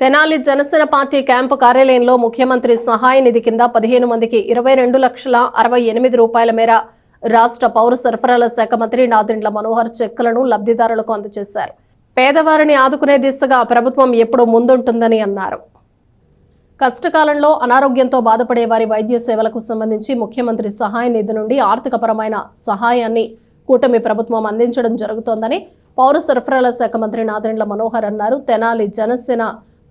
Tenali Janasena party camp కార్యాలయంలో ముఖ్యమంత్రి సహాయ నిధి కింద పదిహేను మందికి ఇరవై రెండు లక్షల అరవై ఎనిమిది రూపాయల మేర రాష్ట్ర పౌర సరఫరాల శాఖ మంత్రి నాదెండ్ల మనోహర్ చెక్కులను లబ్ధిదారులకు అందజేశారు. పేదవారిని ఆదుకునే దిశగా ప్రభుత్వం ఎప్పుడూ ముందుంటుందని అన్నారు. కష్టకాలంలో అనారోగ్యంతో బాధపడే వారి వైద్య సేవలకు సంబంధించి ముఖ్యమంత్రి సహాయ నిధి నుండి ఆర్థికపరమైన సహాయాన్ని కూటమి ప్రభుత్వం అందించడం జరుగుతోందని పౌర సరఫరాల శాఖ మంత్రి నాదెండ్ల మనోహర్ అన్నారు. తెనాలి జనసేన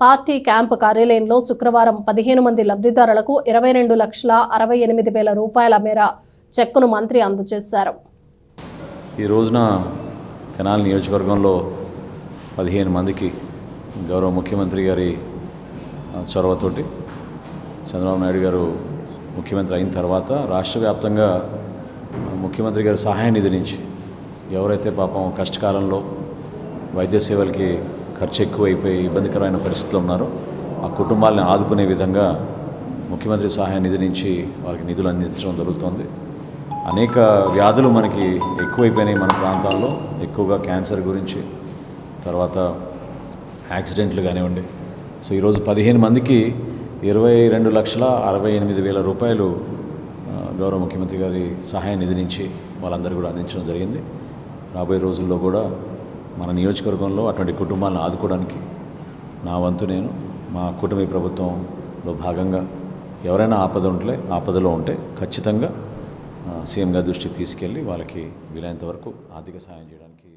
పార్టీ క్యాంపు కార్యాలయంలో శుక్రవారం పదిహేను మంది లబ్ధిదారులకు ఇరవై రెండు లక్షల అరవై ఎనిమిది వేల రూపాయల మేర చెక్కును మంత్రి అందజేశారు. ఈ రోజున కెనాల్ నియోజకవర్గంలో పదిహేను మందికి గౌరవ ముఖ్యమంత్రి గారి చొరవతోటి చంద్రబాబు నాయుడు గారు ముఖ్యమంత్రి అయిన తర్వాత రాష్ట్ర వ్యాప్తంగా ముఖ్యమంత్రి గారి సహాయ నిధి నుంచి ఎవరైతే పాపం కష్టకాలంలో వైద్య సేవలకి ఖర్చు ఎక్కువైపోయి ఇబ్బందికరమైన పరిస్థితులు ఉన్నారు. ఆ కుటుంబాలను ఆదుకునే విధంగా ముఖ్యమంత్రి సహాయ నిధి నుంచి వారికి నిధులు అందించడం జరుగుతోంది. అనేక వ్యాధులు మనకి ఎక్కువైపోయినాయి మన ప్రాంతాల్లో. ఎక్కువగా క్యాన్సర్ గురించి తర్వాత యాక్సిడెంట్లు కానివ్వండి. సో ఈరోజు పదిహేను మందికి ఇరవై రెండు లక్షల అరవై ఎనిమిది వేల రూపాయలు గౌరవ ముఖ్యమంత్రి గారి సహాయ నిధి నుంచి వాళ్ళందరూ కూడా అందించడం జరిగింది. రాబోయే రోజుల్లో కూడా మన నియోజకవర్గంలో అటువంటి కుటుంబాలను ఆదుకోవడానికి నా వంతు నేను మా కూటమి ప్రభుత్వంలో భాగంగా ఎవరైనా ఆపద ఉంటే ఆపదలో ఉంటే ఖచ్చితంగా సీఎంగా సీఎం గారి దృష్టికి తీసుకెళ్ళి వాళ్ళకి వీలైనంత వరకు ఆర్థిక సహాయం చేయడానికి